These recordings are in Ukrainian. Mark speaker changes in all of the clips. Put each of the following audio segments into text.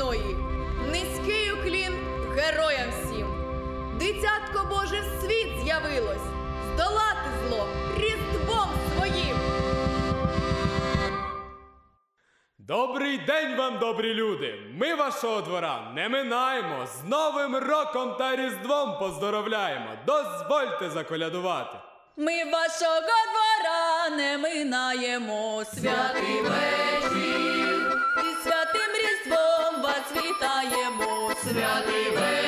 Speaker 1: чесної, низький уклін героям всім. Дитятко Боже в світ з'явилось, здолати зло різдвом своїм.
Speaker 2: Добрий день вам, добрі люди! Ми вашого двора не минаємо. З Новим роком та Різдвом поздоровляємо. Дозвольте заколядувати.
Speaker 3: Ми вашого двора не минаємо святий вечір. Святий
Speaker 4: Вер.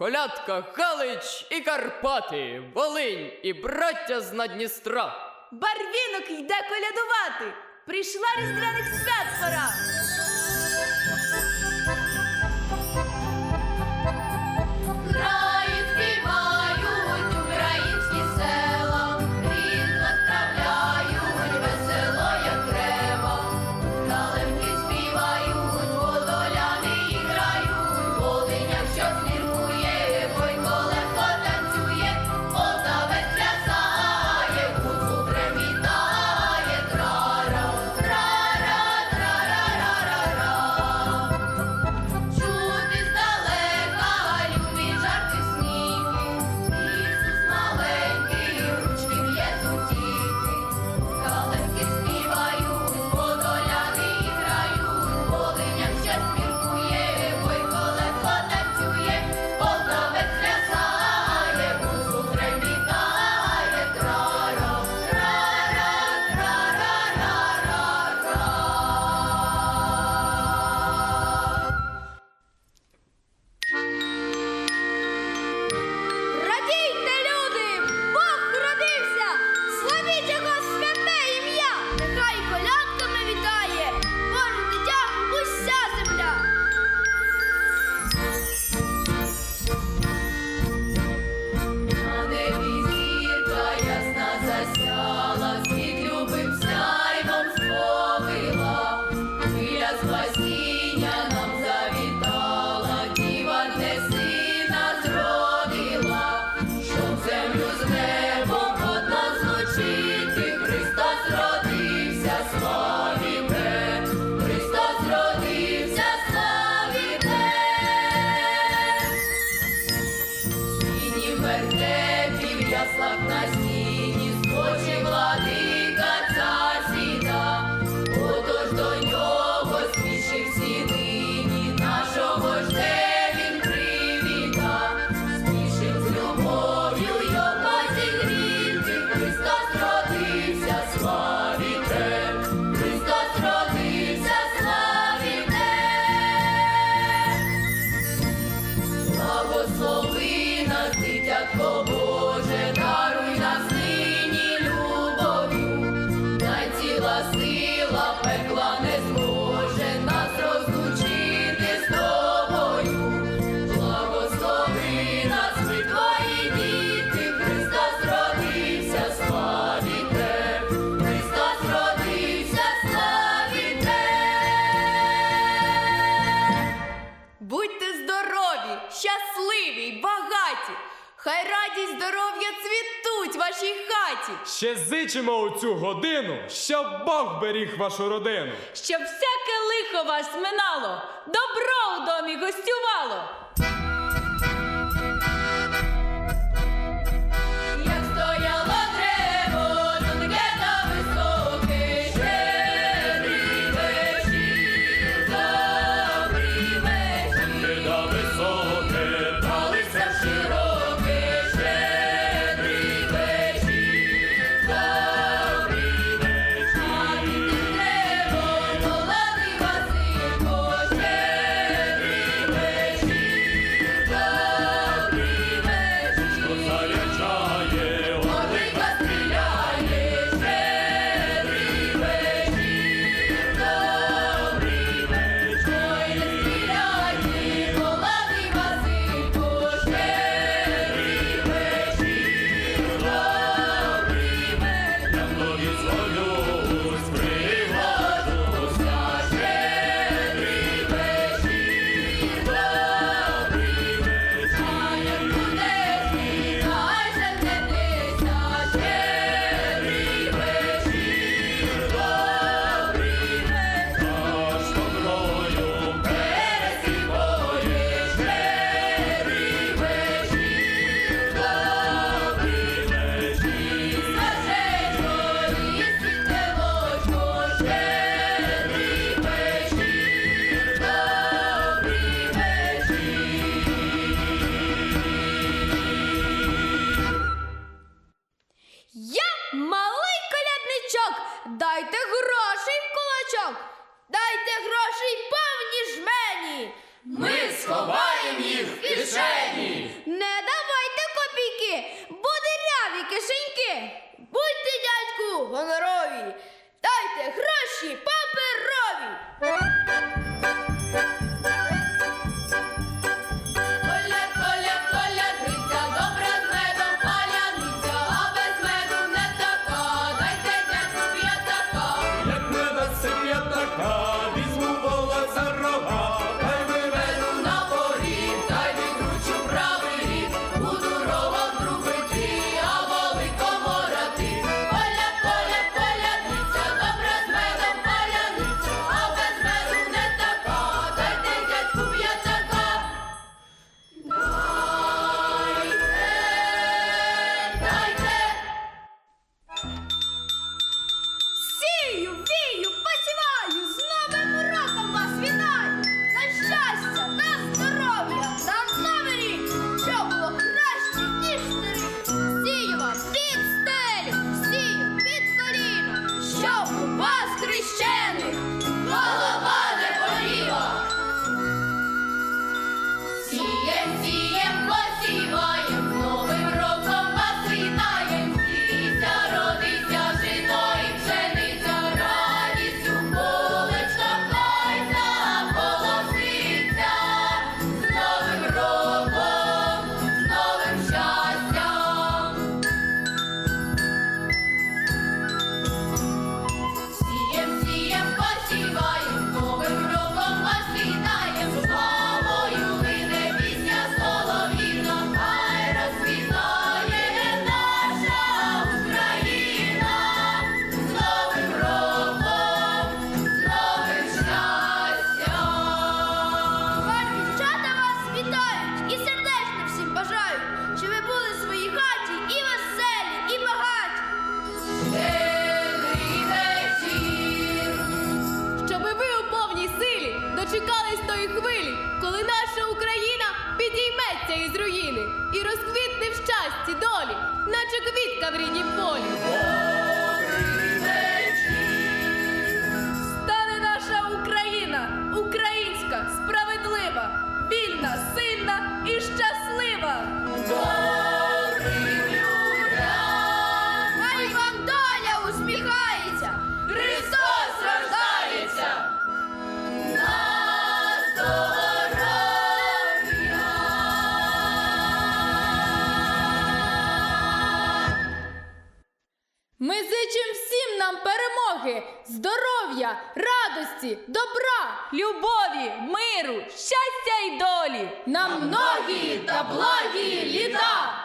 Speaker 4: Колядка, Галич і Карпати, Волинь і браття з Надністра.
Speaker 1: Барвінок йде колядувати. Прийшла різдвяних свят пора. Хай радість здоров'я цвітуть вашій хаті,
Speaker 2: Ще зичимо у цю годину, щоб Бог беріг вашу родину.
Speaker 3: щоб всяке лихо вас минало, добро у домі гостювало.
Speaker 1: на
Speaker 3: ріднім полі. радості, добра, любові, миру, щастя й долі.
Speaker 1: На многі та благі літа.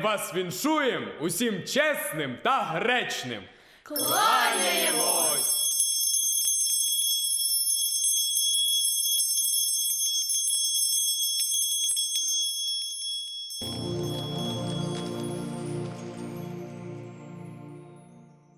Speaker 2: вас віншуєм усім чесним та гречним.
Speaker 1: Кланяємось!